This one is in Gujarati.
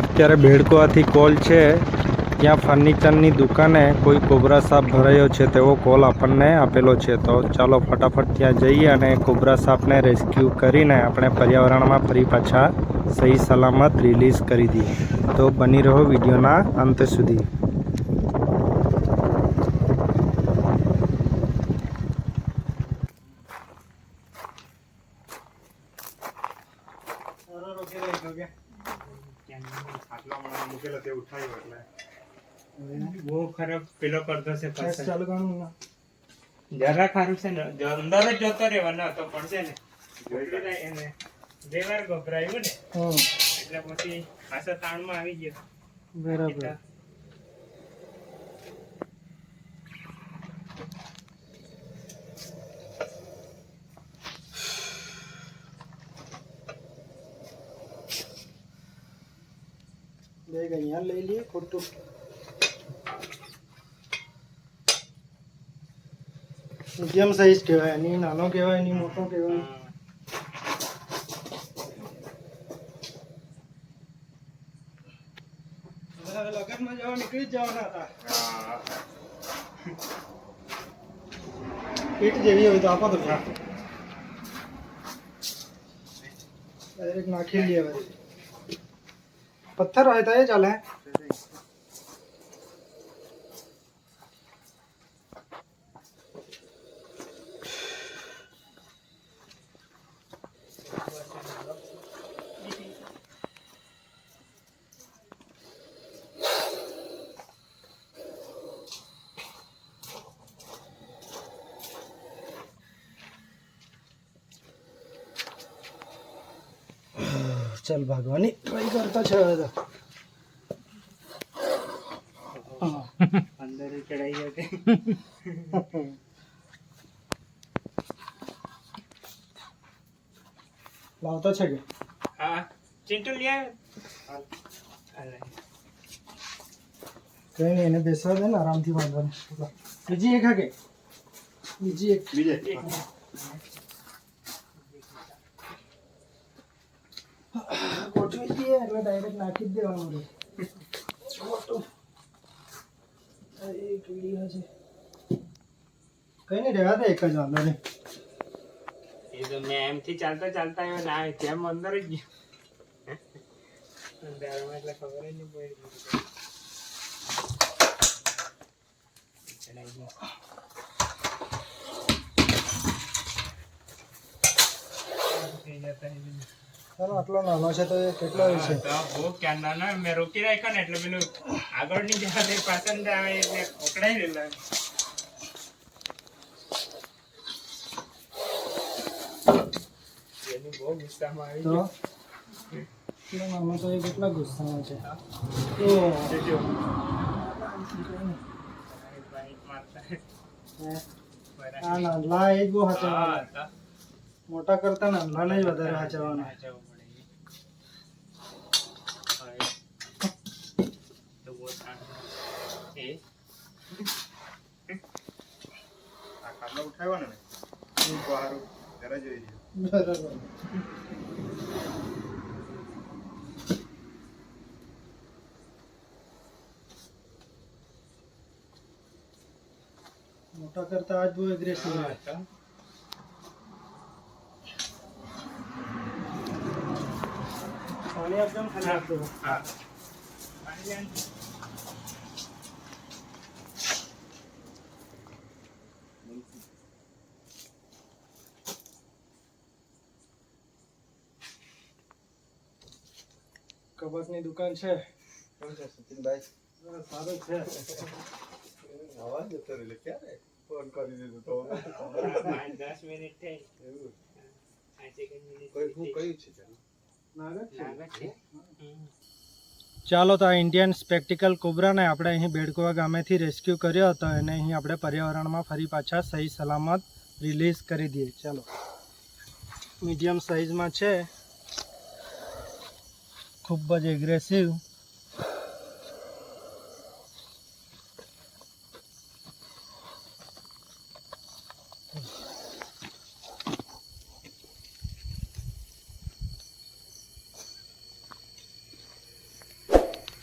અત્યારે ભેડકોવાથી કોલ છે. ત્યાં ફર્નિચરની દુકાને કોઈ કોબરા સાપ ભરાયો છે તેવો કોલ આપણને આપેલો છે. તો ચાલો ફટાફટ ત્યાં જઈએ અને કોબરા સાપને રેસ્ક્યુ કરીને આપણે પર્યાવરણમાં ફરી પાછા સહી સલામત રિલીઝ કરી દઈએ. તો બની રહો વિડીયોના અંત સુધી. બહુ ખરાબ પેલો કરતો છે. ચાલુ કરવાનું જરા ખારું છે ને અંદર જ જતો રહેવાનો હતો પણ છે ને ગભરાય એને. બે વાર ગભરાયું ને એટલે પછી પાછા તાણમાં આવી ગયો. બરાબર. લઈ ગયા લઈ લઈએ ખોટું મીડિયમ સાઈઝ કહેવાય એની નાનો કહેવાય એની મોટો કહેવાય લગનમાં જવા નીકળી જ જવાના હતા જેવી હોય તો આપો તો ડાયરેક્ટ નાખી લઈએ પછી પથ્થર હોય તો એ ચાલે ચાલ ભાગવાની ટ્રાય કરતા છે હવે તો. અંદર ચડાઈ ગયો લાવતા છે કે? હા. ચિંટુ લઈ આવ્યો? કઈ નહીં એને બેસવા દે ને આરામથી બાંધવાનું બીજી એક હા કે બીજી? એક. ગોઠવી દઈએ એટલે ડાયરેક્ટ નાખી જ દેવાનું રે મોટું. આ એક વીડિયો છે કઈ નહીં રહેવા દે એક જ વાંધો નહીં એ તો મેં એમથી ચાલતા ચાલતા આવ્યો ને આ જેમ અંદર જ ગયો અંધારામાં એટલે ખબર જ નહીં પડી ચડાઈ ગયો. થઈ જતા રહે છે. ચાલો આટલો નાનો છે તો એ કેટલો છે બહુ ક્યાં નાનો મેં રોકી રાખ્યો ને એટલે પેલું આગળની જવા દે પાછળ જ આવે એટલે પકડાઈ રહેલો એની બહુ ગુસ્સામાં આવી ગયો. નાનો તો એ કેટલા ગુસ્સામાં છે જો. બાઈક મારતા. બરાબર. આ નાનલા એ જ બહુ હા, હાચવવાના તો. મોટા કરતા નાનલાને જ વધારે વાંચવાના જવું પડે. બહુ બરાબર મોટા કરતા આજ બહુ એગ્રેસિવ હા, પાણી એકદમ ખાલી આપજો. હા. પાણી લે કબાટની દુકાન છે બસ, સારું છે. પાંચ દસ મિનિટ થઈ. પાંચ એક મિનિટ થઈ. છે લાગે છે. ચાલો તો આ ઇન્ડિયન સ્પેક્ટિકલ કોબ્રાને આપણે અહીં બેડકુવા ગામેથી રેસ્ક્યુ કર્યો હતો. એને અહીં આપણે પર્યાવરણમાં ફરી પાછા સહી સલામત રિલીઝ કરી દઈએ. ચાલો. મીડિયમ સાઇઝમાં છે. ખૂબ જ એગ્રેસિવ